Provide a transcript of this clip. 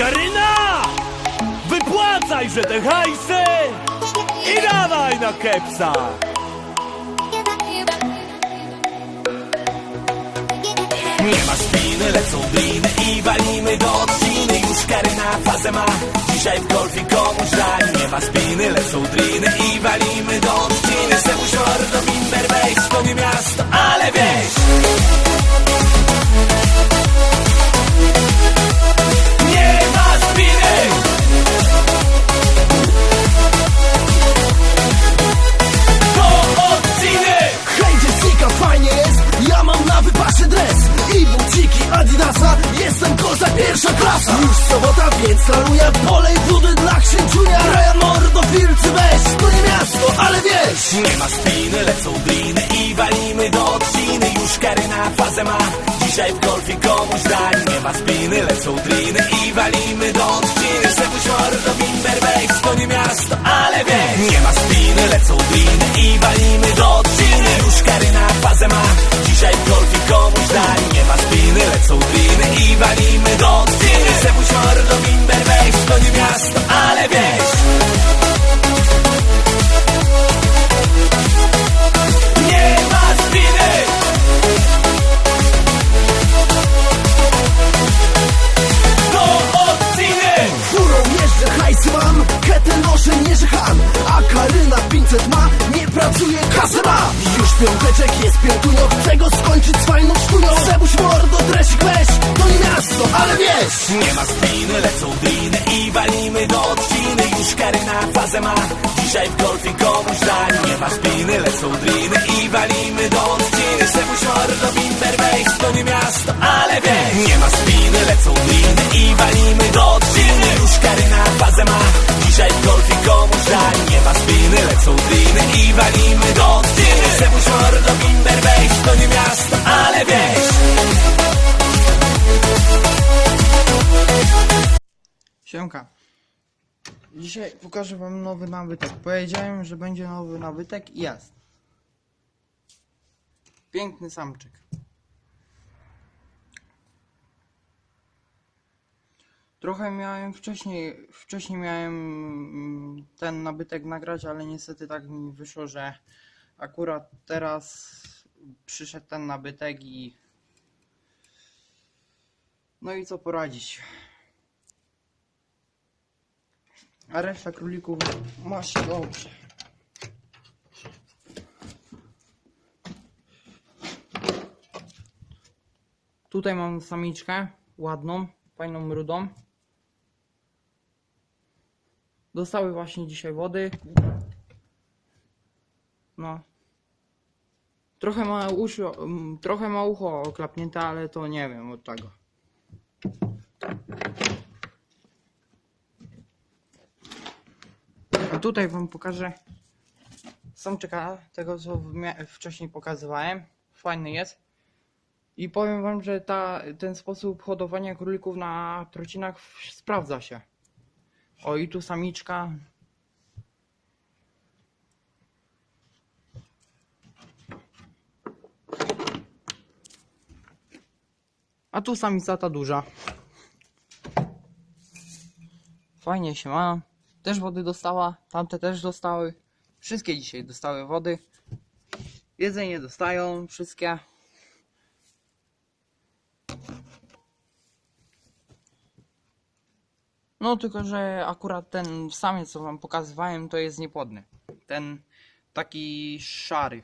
Karyna! Wypłacaj, że te hajsy! I dawaj na kepsa! Nie ma spiny, lecą gliny i walimy do odciny Już Karyna fazę ma, dzisiaj w golfie komuś daj Nie ma spiny, lecą driny i walimy do odciny Już sobota, więc laruję, polej wody dla księciunia Ryan Mordo, filcy weź, to nie miasto, ale wieś. Nie ma spiny, lecą gliny i walimy do odciny. Już Karyna fazę ma, dzisiaj w golfie komuś daj. Nie ma spiny, lecą gliny i walimy do odciny. Sebuś mordo, bimber, weź, to nie miasto, ale wieś. Nie ma spiny, lecą gliny i walimy piąteczek jest piątunio, chcę go skończyć z fajną sztunią Sebuś mordo, dresik weź, to nie miasto, ale wieś. Nie ma spiny, lecą gliny i walimy do odciny. Już Karyna fazę ma, dzisiaj w golfie komuś daj. Nie ma spiny, lecą gliny i walimy do odciny. Sebuś mordo, bimber, weź, to nie miasto, ale wieś. Nie ma spiny, Siemka. Dzisiaj pokażę wam nowy nabytek. Powiedziałem, że będzie nowy nabytek i jest. Piękny samczyk. Trochę miałem wcześniej, wcześniej miałem mm, ten nabytek nagrać, ale niestety tak mi wyszło, że akurat teraz przyszedł ten nabytek i no i co poradzić. A reszta królików ma się dobrze. Tutaj mam samiczkę, ładną, fajną rudą. Dostały właśnie dzisiaj wody. No. Trochę ma, uszu, mm, trochę ma ucho oklapnięte, ale to nie wiem od czego. Tutaj wam pokażę samczyka, tego co wcześniej pokazywałem. Fajny jest. I powiem wam, że ta, ten sposób hodowania królików na trocinach sprawdza się. O i tu samiczka. A tu samica ta duża. Fajnie się ma. Też wody dostała, tamte też dostały. Wszystkie dzisiaj dostały wody. Jedzenie dostają, wszystkie. No tylko, że akurat ten samiec, co wam pokazywałem, to jest niepłodny. Ten taki szary.